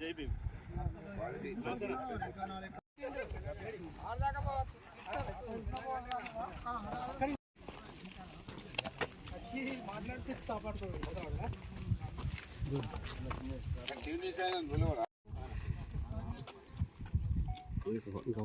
జై భీమ్ మాట్లాడితే కాపాడుతుంది ఇంకో ఇంకో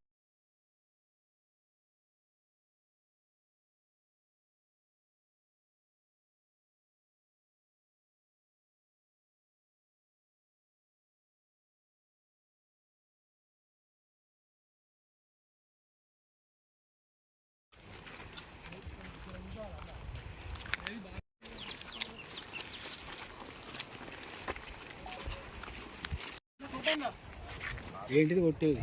ఏంటిది కొట్టేది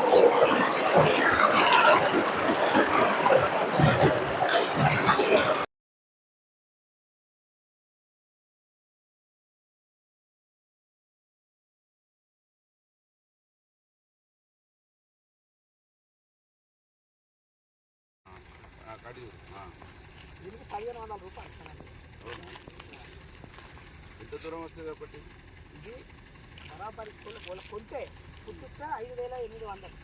ఆహా ఎంత దూరం వస్తుంది ఒకటి బరాబరి కొల- కొల- కొంటే కుట్టిస్తే ఐదు వేల ఎనిమిది వందలు.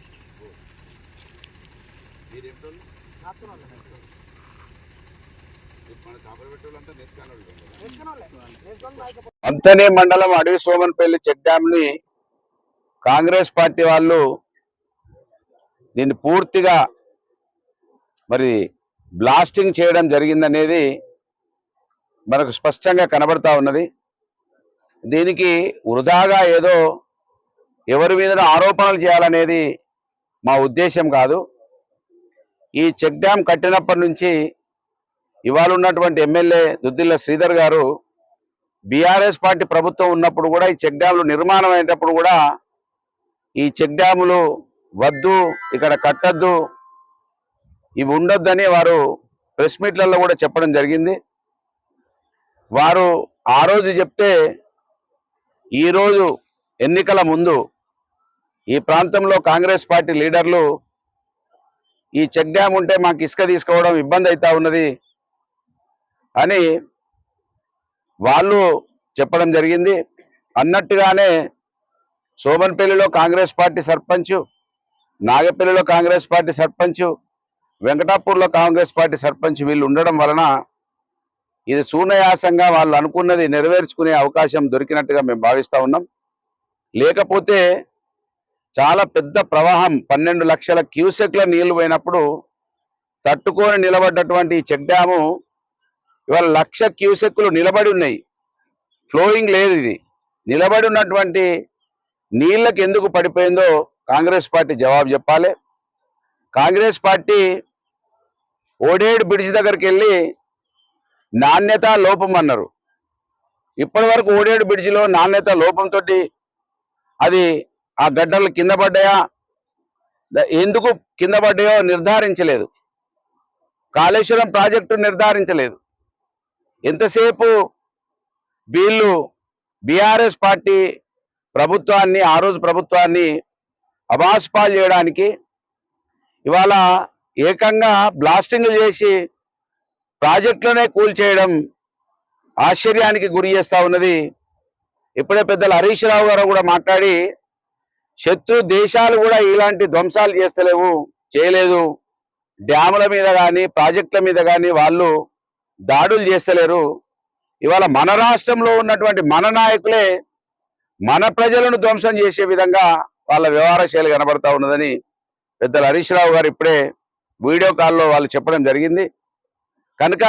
నేర్చుకున్నోళ్ళే నేర్చుకొని నాయకపోతే అంతనే మండలం అడవి సోమన్పల్లి చెక్ డ్యామ్ని కాంగ్రెస్ పార్టీ వాళ్ళు దీన్ని పూర్తిగా మరి బ్లాస్టింగ్ చేయడం జరిగిందనేది మనకు స్పష్టంగా కనబడతా ఉన్నది. దీనికి వృధాగా ఏదో ఎవరి మీద ఆరోపణలు చేయాలనేది మా ఉద్దేశం కాదు. ఈ చెక్ డ్యామ్ కట్టినప్పటి నుంచి ఇవాళ ఉన్నటువంటి ఎమ్మెల్యే దుద్దిల్ల శ్రీధర్ గారు బీఆర్ఎస్ పార్టీ ప్రభుత్వం ఉన్నప్పుడు కూడా ఈ చెక్ డ్యాములు నిర్మాణం అయినప్పుడు కూడా ఈ చెక్ డ్యాములు వద్దు ఇక్కడ కట్టద్దు ఇవి ఉండొద్దని వారు ప్రెస్ మీట్లలో కూడా చెప్పడం జరిగింది. వారు ఆ రోజు చెప్తే ఈరోజు ఎన్నికల ముందు ఈ ప్రాంతంలో కాంగ్రెస్ పార్టీ లీడర్లు ఈ చెక్ డ్యామ్ ఉంటే మాకు ఇసుక తీసుకోవడం ఇబ్బంది అవుతా ఉన్నది అని వాళ్ళు చెప్పడం జరిగింది. అన్నట్టుగానే సోమన్పల్లిలో కాంగ్రెస్ పార్టీ సర్పంచ్ నాగపల్లిలో కాంగ్రెస్ పార్టీ సర్పంచ్ వెంకటాపూర్లో కాంగ్రెస్ పార్టీ సర్పంచ్ వీళ్ళు ఉండడం వలన ఇది శూన్యాసంగా వాళ్ళు అనుకున్నది నెరవేర్చుకునే అవకాశం దొరికినట్టుగా మేము భావిస్తూ ఉన్నాం. లేకపోతే చాలా పెద్ద ప్రవాహం పన్నెండు లక్షల క్యూసెక్ల నీళ్ళు పోయినప్పుడు తట్టుకొని నిలబడ్డటువంటి చెక్ డ్యాము ఇవాళ లక్ష క్యూసెక్కులు నిలబడి ఉన్నాయి. ఫ్లోయింగ్ లేదు ఇది. నిలబడి ఉన్నటువంటి నీళ్ళకి ఎందుకు పడిపోయిందో కాంగ్రెస్ పార్టీ జవాబు చెప్పాలి. కాంగ్రెస్ పార్టీ ఓడేడు బ్రిడ్జ్ దగ్గరికి వెళ్ళి నాణ్యత లోపం అన్నారు. ఇప్పటి వరకు ఓడేడు బ్రిడ్జిలో నాణ్యత లోపంతో అది ఆ గడ్డలు కింద పడ్డాయా? ఎందుకు కింద పడ్డాయో నిర్ధారించలేదు. కాళేశ్వరం ప్రాజెక్టు నిర్ధారించలేదు. ఎంతసేపు వీళ్ళు బీఆర్ఎస్ పార్టీ ప్రభుత్వాన్ని ఆ రోజు ప్రభుత్వాన్ని అబాస్పాలు చేయడానికి ఇవాళ ఏకంగా బ్లాస్టింగ్లు చేసి ప్రాజెక్టులోనే కూల్చేయడం ఆశ్చర్యానికి గురి చేస్తూ ఉన్నది. ఇప్పుడే పెద్దలు హరీష్ రావు గారు కూడా మాట్లాడి శత్రు దేశాలు కూడా ఇలాంటి ధ్వంసాలు చేస్తలేవు చేయలేదు. డ్యాముల మీద కానీ ప్రాజెక్టుల మీద కానీ వాళ్ళు దాడులు చేస్తలేరు. ఇవాళ మన రాష్ట్రంలో ఉన్నటువంటి మన నాయకులే మన ప్రజలను ధ్వంసం చేసే విధంగా వాళ్ళ వ్యవహార శైలి కనబడతా ఉన్నదని పెద్దలు హరీష్ రావు గారు ఇప్పుడే వీడియో కాల్లో వాళ్ళు చెప్పడం జరిగింది. కనుక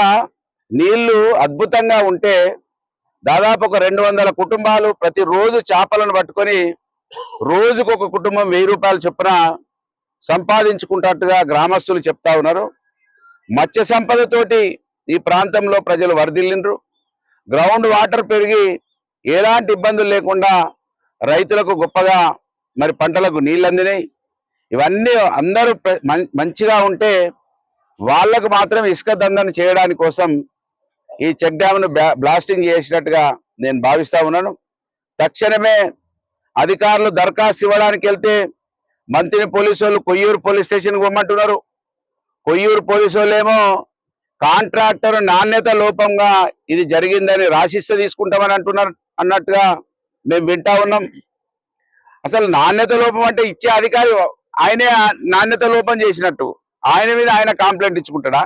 నీళ్ళు అద్భుతంగా ఉంటే దాదాపు ఒక రెండు వందల కుటుంబాలు ప్రతిరోజు చేపలను పట్టుకొని రోజుకు ఒక కుటుంబం వెయ్యి రూపాయలు చొప్పున సంపాదించుకుంటట్టుగా గ్రామస్తులు చెప్తా ఉన్నారు. మత్స్య సంపదతోటి ఈ ప్రాంతంలో ప్రజలు వరదిల్లిండ్రు. గ్రౌండ్ వాటర్ పెరిగి ఎలాంటి ఇబ్బందులు లేకుండా రైతులకు గొప్పగా మరి పంటలకు నీళ్ళు అందినాయి ఇవన్నీ అందరూ మంచిగా ఉంటే వాళ్ళకు మాత్రం ఇసుక దందను చేయడానికి కోసం ఈ చెక్ డ్యామ్ను బ్లాస్టింగ్ చేసినట్టుగా నేను భావిస్తా ఉన్నాను. తక్షణమే అధికారులు దరఖాస్తు ఇవ్వడానికి వెళ్తే మంత్రి పోలీసు వాళ్ళు కొయ్యూరు పోలీస్ స్టేషన్కి పొమ్మంటున్నారు. కొయ్యూరు పోలీసు వాళ్ళు ఏమో కాంట్రాక్టర్ నాణ్యత లోపంగా ఇది జరిగిందని రాసిస్తే తీసుకుంటామని అంటున్నారు అన్నట్టుగా మేము వింటా ఉన్నాం. అసలు నాణ్యత లోపం అంటే ఇచ్చే అధికారి ఆయనే నాణ్యత లోపం చేసినట్టు. ఆయన మీద ఆయన కాంప్లైంట్ ఇచ్చుకుంటాడా?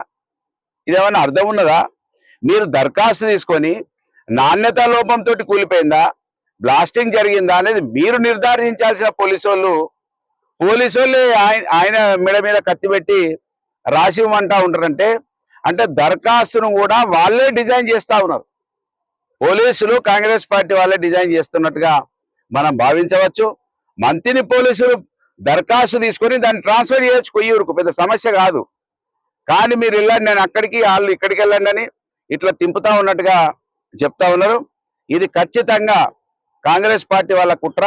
ఇదేమన్నా అర్థం ఉన్నదా? మీరు దరఖాస్తు తీసుకొని నాణ్యత లోపంతో కూలిపోయిందా? బ్లాస్టింగ్ జరిగిందా అనేది మీరు నిర్ధారించాల్సిన పోలీసు వాళ్ళు పోలీసు వాళ్ళు ఆయన ఆయన మెడ మీద కత్తి పెట్టి రాసి ఇవ్వమంటా ఉంటారంటే అంటే దరఖాస్తును కూడా వాళ్ళే డిజైన్ చేస్తూ ఉన్నారు. పోలీసులు కాంగ్రెస్ పార్టీ వాళ్ళే డిజైన్ చేస్తున్నట్టుగా మనం భావించవచ్చు. మంత్రిని పోలీసులు దరఖాస్తు తీసుకొని దాన్ని ట్రాన్స్ఫర్ చేయొచ్చు కొయ్యూరుకు పెద్ద సమస్య కాదు. కానీ మీరు వెళ్ళండి నేను అక్కడికి వాళ్ళు ఇక్కడికి వెళ్ళండి అని ఇట్లా తింపుతా ఉన్నట్టుగా చెప్తా ఉన్నారు. ఇది ఖచ్చితంగా కాంగ్రెస్ పార్టీ వాళ్ళ కుట్ర.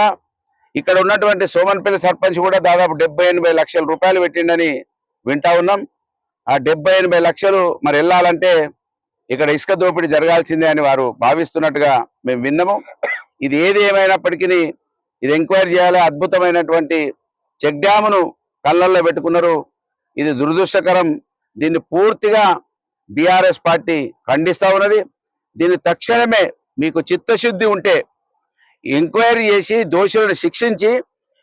ఇక్కడ ఉన్నటువంటి సోమన్పల్లి సర్పంచ్ కూడా దాదాపు డెబ్బై ఎనభై లక్షల రూపాయలు పెట్టిండని వింటా ఉన్నాం. ఆ డెబ్బై ఎనభై లక్షలు మరి వెళ్ళాలంటే ఇక్కడ ఇసుక దోపిడీ జరగాల్సిందే అని వారు భావిస్తున్నట్టుగా మేము విన్నాము. ఇది ఏది ఏమైనప్పటికీ ఇది ఎంక్వైరీ చేయాలి అద్భుతమైనటువంటి చెక్ డ్యామును కళ్ళల్లో పెట్టుకున్నారు. ఇది దురదృష్టకరం. దీన్ని పూర్తిగా బీఆర్ఎస్ పార్టీ ఖండిస్తూ ఉన్నది. దీన్ని తక్షణమే మీకు చిత్తశుద్ధి ఉంటే ఎంక్వైరీ చేసి దోషులను శిక్షించి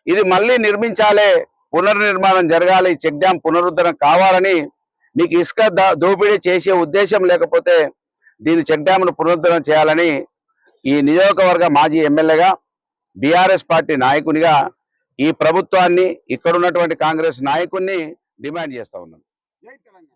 ఇది మళ్ళీ నిర్మించాలి పునర్నిర్మాణం జరగాలి చెక్ డ్యాం పునరుద్ధరణ కావాలని మీకు ఇసుక దోపిడీ చేసే ఉద్దేశం లేకపోతే దీని చెక్ డ్యామ్ను పునరుద్ధరణ చేయాలని ఈ నియోజకవర్గ మాజీ ఎమ్మెల్యేగా బీఆర్ఎస్ పార్టీ నాయకునిగా ఈ ప్రభుత్వాన్ని ఇక్కడ ఉన్నటువంటి కాంగ్రెస్ నాయకుడిని డిమాండ్ చేస్తా ఉన్నాను జై తెలంగాణ.